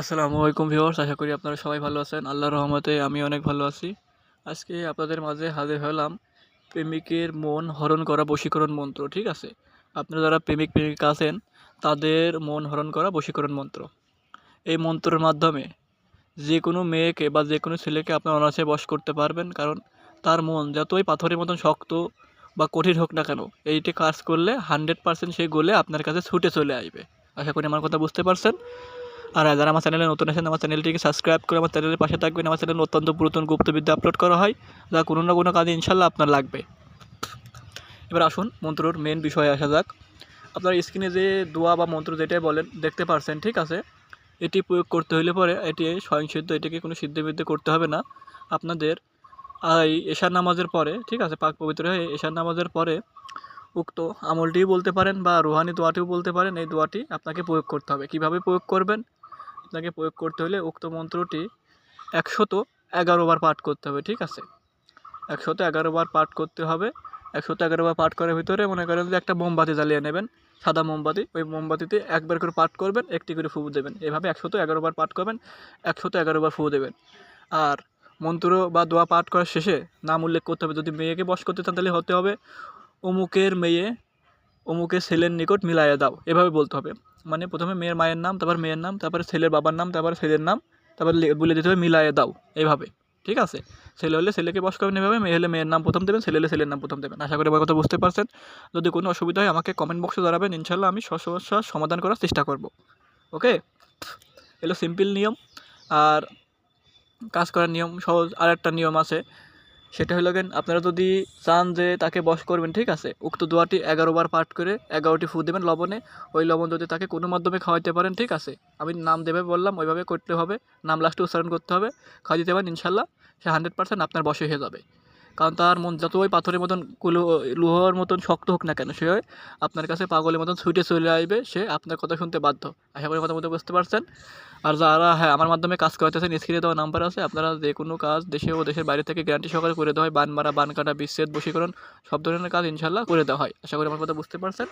আসসালামু আলাইকুম ভিউয়ার্স, আশা করি আপনারা সবাই ভালো আছেন। আল্লাহর রহমতে আমি অনেক ভালো আছি। আজকে আপনাদের মাঝে হাজির হলাম প্রেমিকের মন হরণ করা বশীকরণ মন্ত্র, ঠিক আছে? আপনারা যারা প্রেমিক প্রেমিকা আছেন, তাদের মন হরণ করা বশীকরণ মন্ত্র। এই মন্ত্রের মাধ্যমে যে কোনো মেয়েকে বা যে কোনো ছেলেকে আপনার অনায়াসে বশ করতে পারবেন, কারণ তার মন যতই পাথরের মতন শক্ত বা কঠিন হোক না কেন, এইটি কাজ করলে হান্ড্রেড পার্সেন্ট সেই গোলে আপনার কাছে ছুটে চলে আসবে। আশা করি আমার কথা বুঝতে পারছেন? আর যারা আমার চ্যানেলে নতুন আছেন, আমার চ্যানেলটিকে সাবস্ক্রাইব করে আমার চ্যানেলের পাশে থাকবেন। আমার চ্যানেলে অত্যন্ত পুরাতন গুপ্তবিদ্যা আপলোড করা হয়, যা কোনো না কোনো কাজে ইনশাল্লাহ আপনার লাগবে। এবার আসুন, মন্ত্রর মেন বিষয়ে আসা যাক। আপনার স্ক্রিনে যে দোয়া বা মন্ত্র যেটাই বলেন, দেখতে পারছেন, ঠিক আছে? এটি প্রয়োগ করতে হলে পরে এটি স্বয়ংসিদ্ধ, এটিকে কোনো সিদ্ধবিদ্ধ করতে হবে না। আপনাদের এই এশার নামাজের পরে, ঠিক আছে, পাক পবিত্র হয়ে এশার নামাজের পরে উক্ত আমলটিও বলতে পারেন বা রুহানি দোয়াটিও বলতে পারেন। এই দোয়াটি আপনাকে প্রয়োগ করতে হবে। কীভাবে প্রয়োগ করবেন? আপনাকে প্রয়োগ করতে হলে উক্ত মন্ত্রটি একশত বার পাঠ করতে হবে, ঠিক আছে? একশত বার পাঠ করতে হবে। একশত বার পাঠ করার ভিতরে মনে করেন যে একটা মোমবাতি জ্বালিয়ে নেবেন, সাদা মোমবাতি। ওই মোমবাতিতে একবার করে পাঠ করবেন, একটি করে ফু দেবেন। এভাবে একশত বার পাঠ করবেন, একশত বার ফু দেবেন। আর মন্ত্র বা দোয়া পাঠ করার শেষে নাম উল্লেখ করতে হবে। যদি মেয়েকে বস করতে চান তাহলে হতে হবে, অমুকের মেয়ে অমুকের ছেলের নিকট মিলাইয়া দাও। এভাবে বলতে হবে। মানে প্রথমে মেয়ের মায়ের নাম, তারপর মেয়ের নাম, তারপরে ছেলের বাবার নাম, তারপরে ছেলের নাম, তারপর বলে দিতে হবে মিলাইয়া দাও, এইভাবে, ঠিক আছে? ছেলে হলে ছেলেকে বস করবেন এভাবে, মেয়ে হলে মেয়ের নাম প্রথম দেবেন, ছেলে হলে ছেলের নাম প্রথম দেবেন। আশা করি আমার কথা বুঝতে পারছেন। যদি কোনো অসুবিধা হয় আমাকে কমেন্ট বক্সে জানাবেন ইনশাল্লাহ আমি সমস্যার সমাধান করার চেষ্টা করব, ওকে? এলো সিম্পল নিয়ম, আর কাজ করার নিয়ম সহজ আর একটা নিয়ম আছে। সেটা হলো গেন, আপনারা যদি চান যে তাকে বশ করবেন, ঠিক আছে? উক্ত দোয়াটি এগারো বার পাঠ করে এগারোটি ফু দেবেন লবণে। ওই লবণ যদি তাকে কোনো মাধ্যমে খাওয়াইতে পারেন, ঠিক আছে? আমি নাম দেবে বললাম, ওইভাবে করতে হবে। নাম লাস্টে উচ্চারণ করতে হবে। খাওয়াই দিতে পারেন, ইনশাল্লাহ। সে হান্ড্রেড পার্সেন্ট আপনার বসে হয়ে যাবে। কারণ তার মন যতই পাথরের মতন কুলো, লোহার মতন শক্ত হোক না কেন, সে আপনার কাছে পাগলের মতন ছুটে চলে আসবে, সে আপনার কথা শুনতে বাধ্য। আশা করি কথা মতো বুঝতে পারছেন? আর যারা হ্যাঁ আমার মাধ্যমে কাজ করাতেছেন, স্ক্রিনে দেওয়া নাম্বার আছে, আপনারা যে কোনো কাজ দেশে ও দেশের বাইরে থেকে গ্যারান্টি সহকারে করে দেওয়া হয়। বান মারা, বান কাটা, বিচ্ছেদ, বশীকরণ, সব ধরনের কাজ ইনশাল্লাহ করে দেওয়া হয়। আশা করি আমার কথা বুঝতে পারছেন?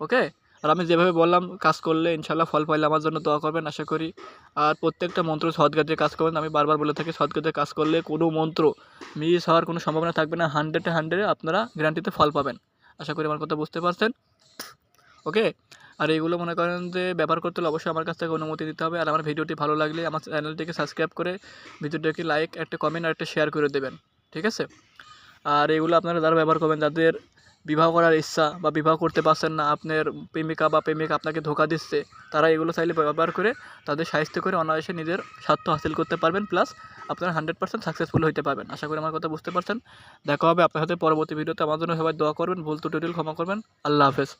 ওকে আর আমি যেভাবে বললাম, কাজ করলে ইনশাল্লাহ ফল পাইলে আমার জন্য দোয়া করবেন, আশা করি। আর প্রত্যেকটা মন্ত্র সৎগাতে কাজ করবেন। আমি বারবার বলে থাকি সৎগাতে কাজ করলে কোনো মন্ত্র মিস হওয়ার কোনো সম্ভাবনা থাকবে না। হান্ড্রেডে হান্ড্রেডে আপনারা গ্যারান্টিতে ফল পাবেন। আশা করি আমার কথা বুঝতে পারছেন। ওকে? আর এইগুলো মনে করেন যে ব্যবহার করতে হলে অবশ্যই আমার কাছ থেকে অনুমতি দিতে হবে। আর আমার ভিডিওটি ভালো লাগলে আমার চ্যানেলটিকে সাবস্ক্রাইব করে ভিডিওটিকে লাইক, একটা কমেন্ট আর একটা শেয়ার করে দেবেন। ঠিক আছে? আর এগুলো আপনারা যারা ব্যবহার করবেন, যাদের বিবাহ করার ইচ্ছা বা বিবাহ করতে পারছেন না, আপনার প্রেমিকা বা প্রেমিক আপনাকে ধোকা দিচ্ছে, তারা এগুলো চাইলে ব্যবহার করে তাদের সাহিত্য করে অনায়াসে নিজের স্বার্থ হাসিল করতে পারবেন প্লাস আপনারা হান্ড্রেড পার্সেন্ট সাকসেসফুল হতে পারবেন। আশা করি আমার কথা বুঝতে পারছেন। দেখা হবে আপনার সাথে পরবর্তী ভিডিওতে। আমার জন্য সবাই দোয়া করবেন, ভুল টুটোরিয়াল ক্ষমা করবেন। আল্লাহ হাফেজ।